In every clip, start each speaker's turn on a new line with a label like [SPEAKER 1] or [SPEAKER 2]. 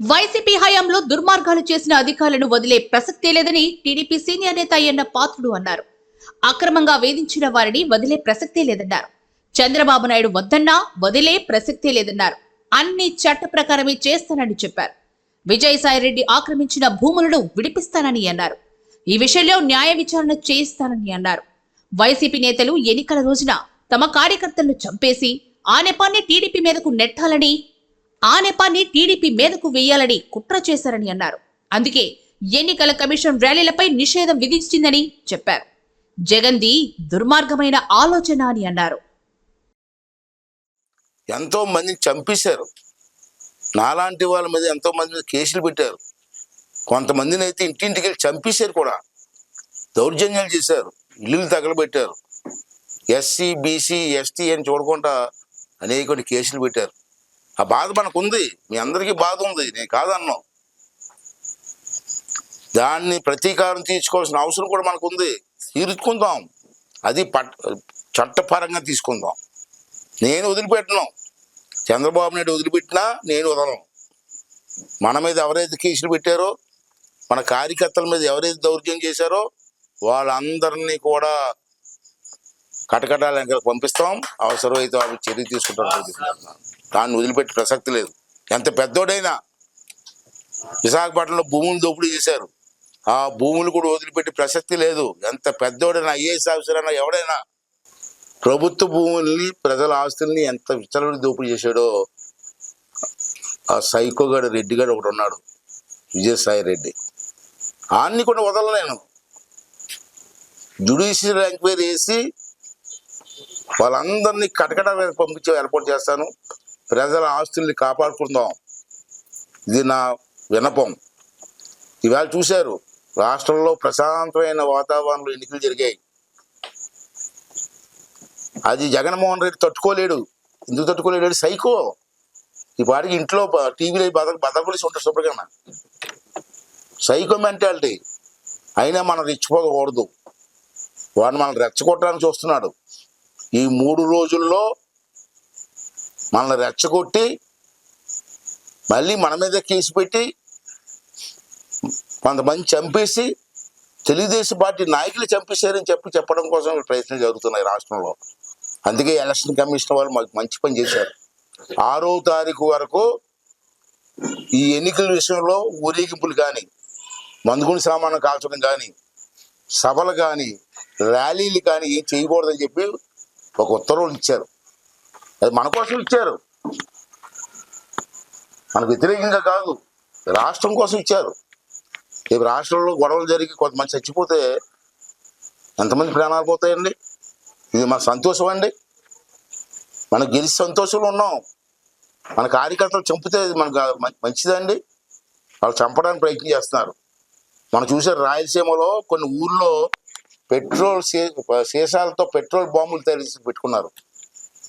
[SPEAKER 1] YCP హయాంలో దుర్మార్గాలు చేసిన అధికారులను వదిలే ప్రసక్తే లేదని టీడీపీ సీనియర్ నేత అయ్యన్న పాత్రుడు అన్నారు. అక్రమంగా వేధించిన వారిని వదిలే ప్రసక్తే లేదన్నారు. చంద్రబాబు నాయుడు వద్దన్నా వదిలే ప్రసక్తే లేదన్నారు. అన్ని చట్ట ప్రకారమే చేస్తానని చెప్పారు. విజయసాయిరెడ్డి ఆక్రమించిన భూములను విడిపిస్తానని అన్నారు. ఈ విషయంలో న్యాయ విచారణ చేయిస్తానని అన్నారు. వైసీపీ నేతలు ఎన్నికల రోజున తమ కార్యకర్తలను చంపేసి ఆ నెపాన్ని టీడీపీ మీదకు నెట్టాలని ఆ నెపాన్ని టీడీపీ మీదకు వేయాలని కుట్ర చేశారని అన్నారు. అందుకే ఎన్నికల కమిషన్ ర్యాలీలపై నిషేధం విధించిందని చెప్పారు. జగన్ది దుర్మార్గమైన ఆలోచన అని అన్నారు.
[SPEAKER 2] ఎంతో మందిని చంపేశారు. నాలాంటి వాళ్ళ మీద ఎంతో మంది మీద కేసులు పెట్టారు. కొంతమందిని అయితే ఇంటింటికి వెళ్ళి చంపేశారు కూడా. దౌర్జన్యాలు చేశారు. ఇల్లులు తగలబెట్టారు. ఎస్సీ బీసీ ఎస్టీ అని చూడకుండా అనేక కేసులు పెట్టారు. ఆ బాధ మనకు ఉంది మీ అందరికీ బాధ ఉంది నేను కాదన్నాం దాన్ని ప్రతీకారం తీర్చుకోవాల్సిన అవసరం కూడా మనకు ఉంది తీర్చుకుందాం. అది పట్ చట్టపరంగా తీసుకుందాం. నేను వదిలిపెట్టను. చంద్రబాబు నాయుడు వదిలిపెట్టినా నేను వదలను. మన మీద ఎవరైతే కేసులు పెట్టారో మన కార్యకర్తల మీద ఎవరైతే దౌర్జన్యం చేశారో వాళ్ళందరినీ కూడా కటకటాల పంపిస్తాం. అవసరమైతే వాళ్ళు చర్య తీసుకుంటారు దాన్ని వదిలిపెట్టి ప్రసక్తి లేదు. ఎంత పెద్దోడైనా విశాఖపట్నంలో భూములు దోపిడీ చేశారు. ఆ భూములు కూడా వదిలిపెట్టి ప్రసక్తి లేదు. ఎంత పెద్దోడైనా ఐఏఎస్ ఆఫీసర్ అయినా ఎవడైనా ప్రభుత్వ భూముల్ని ప్రజల ఆస్తుల్ని ఎంత విచలవిడి దోపిడీ చేశాడో ఆ సైకోగాడు రెడ్డి గారు ఒకడు ఉన్నాడు. విజయసాయి రెడ్డి. ఆన్ని కూడా వదలలేను జుడిషియల్ ఎంక్వైరీ వేసి వాళ్ళందరినీ కటకట పంపించి ఏర్పాటు చేస్తాను. ప్రజల ఆస్తుల్ని కాపాడుకుందాం. ఇది నా వినపం ఇవాళ చూశారు రాష్ట్రంలో ప్రశాంతమైన వాతావరణంలో ఎన్నికలు జరిగాయి. అది జగన్మోహన్ రెడ్డి తట్టుకోలేడు. ఎందుకు తట్టుకోలేడు సైకో. ఈ వాడికి ఇంట్లో టీవీలో బద బదకొలిసి ఉంటారు శుభ్రంగా సైకో మెంటాలిటీ. అయినా మనం రెచ్చిపోకూడదు. వాడిని మనం రెచ్చగొట్టడానికి చూస్తున్నాడు. ఈ మూడు రోజుల్లో మనల్ని రెచ్చగొట్టి మళ్ళీ మన మీద కేసు పెట్టి కొంతమంది చంపేసి తెలుగుదేశం పార్టీ నాయకులు చంపేశారని చెప్పి చెప్పడం కోసం ప్రయత్నం జరుగుతున్నాయి రాష్ట్రంలో. అందుకే ఎలక్షన్ కమిషన్ వాళ్ళు మాకు మంచి పని చేశారు. ఆరో తారీఖు వరకు ఈ ఎన్నికల విషయంలో ఊరేగింపులు కానీ మందుగుని సామాను కాల్చడం కానీ సభలు కానీ ర్యాలీలు కానీ ఏం చేయకూడదని చెప్పి ఒక ఉత్తర్వులు ఇచ్చారు. అది మన కోసం ఇచ్చారు. మనకు వ్యతిరేకంగా కాదు రాష్ట్రం కోసం ఇచ్చారు. రేపు రాష్ట్రంలో గొడవలు జరిగి కొంతమంది చచ్చిపోతే ఎంతమంది ప్రాణాలు పోతాయండి? ఇది మన సంతోషం అండి. మనం గెలిచి సంతోషంలో ఉన్నాం. మన కార్యకర్తలు చంపితే మనకు మంచిదండి. వాళ్ళు చంపడానికి ప్రయత్నం చేస్తున్నారు. మనం చూసే రాయలసీమలో కొన్ని ఊర్లో పెట్రోల్ సీసాలతో పెట్రోల్ బాంబులు తయారు చేసి పెట్టుకున్నారు.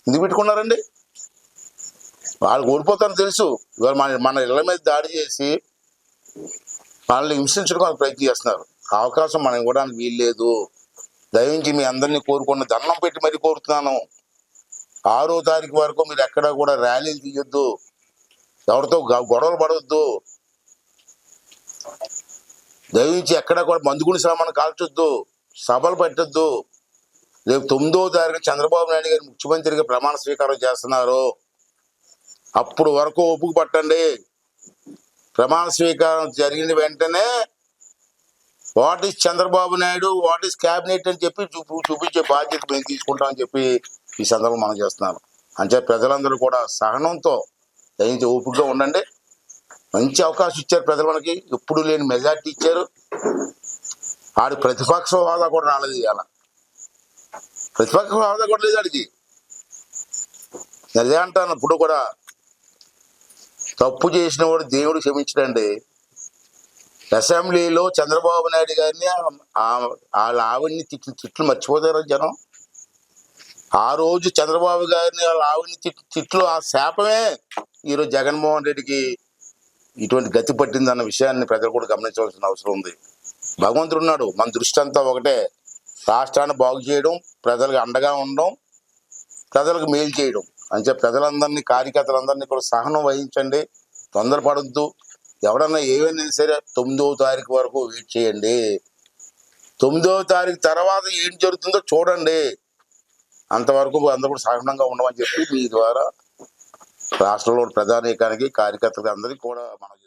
[SPEAKER 2] ఎందుకు పెట్టుకున్నారండి? వాళ్ళు ఓడిపోతారని తెలుసు. ఇవాళ మన మన ఇళ్ళ మీద దాడి చేసి వాళ్ళని హింసించడానికి ప్రయత్నం చేస్తున్నారు. అవకాశం మనం ఇవ్వడానికి వీల్లేదు. దయించి మీ అందరినీ కోరుకున్న దండం పెట్టి మరీ కోరుతున్నాను. ఆరో తారీఖు వరకు మీరు ఎక్కడ కూడా ర్యాలీలు తీయొద్దు. ఎవరితో గ- గొడవలు పడవద్దు దయించి ఎక్కడ కూడా మందుగుని సామాను కాల్చొద్దు. సభలు పెట్టద్దు. రేపు తొమ్మిదో తారీఖు చంద్రబాబు నాయుడు గారు ముఖ్యమంత్రిగా ప్రమాణ స్వీకారం చేస్తున్నారు. అప్పుడు వరకు ఒప్పుకు పట్టండి. ప్రమాణ స్వీకారం జరిగిన వెంటనే what is Chandrababu Naidu what is cabinet అని చెప్పి చూపు చూపించే బాధ్యత మేము తీసుకుంటామని చెప్పి ఈ సందర్భం మనం చేస్తున్నాను. అంటే ప్రజలందరూ కూడా సహనంతో దయించి ఓపికగా ఉండండి. మంచి అవకాశం ఇచ్చారు ప్రజలు మనకి. ఎప్పుడు లేని మెజార్టీ ఇచ్చారు. ఆడి ప్రతిపక్ష హోదా కూడా రాలేదు ఇవాళ ప్రతిపక్ష హోదా కూడా లేదు ఆడికి. అదే అంటాను ఇప్పుడు కూడా తప్పు చేసిన వాడు దేవుడు క్షమించడండి. అసెంబ్లీలో చంద్రబాబు నాయుడు గారిని ఆ- వాళ్ళ ఆవిడ్ని తిట్లు తిట్లు మర్చిపోతారు జనం. ఆ రోజు చంద్రబాబు గారిని వాళ్ళ ఆవిడ్ని తిట్లు తిట్లు ఆ శాపమే ఈరోజు జగన్మోహన్ రెడ్డికి ఇటువంటి గతి పట్టిందన్న విషయాన్ని ప్రజలు కూడా గమనించవలసిన అవసరం ఉంది. భగవంతుడు ఉన్నాడు. మన దృష్టి అంతా ఒకటే. రాష్ట్రాన్ని బాగు చేయడం ప్రజలకు అండగా ఉండడం ప్రజలకు మేలు చేయడం. అంటే ప్రజలందరినీ కార్యకర్తలందరినీ కూడా సహనం వహించండి. తొందరపడద్దు. ఎవడన్నా ఏమైనా సరే తొమ్మిదవ తారీఖు వరకు వెయిట్ చేయండి. తొమ్మిదవ తారీఖు తర్వాత ఏం జరుగుతుందో చూడండి. అంతవరకు అందరూ కూడా సహనంగా ఉండమని చెప్పి మీ ద్వారా రాష్ట్రంలో ప్రధానికానికి కార్యకర్తలు అందరికీ కూడా మనం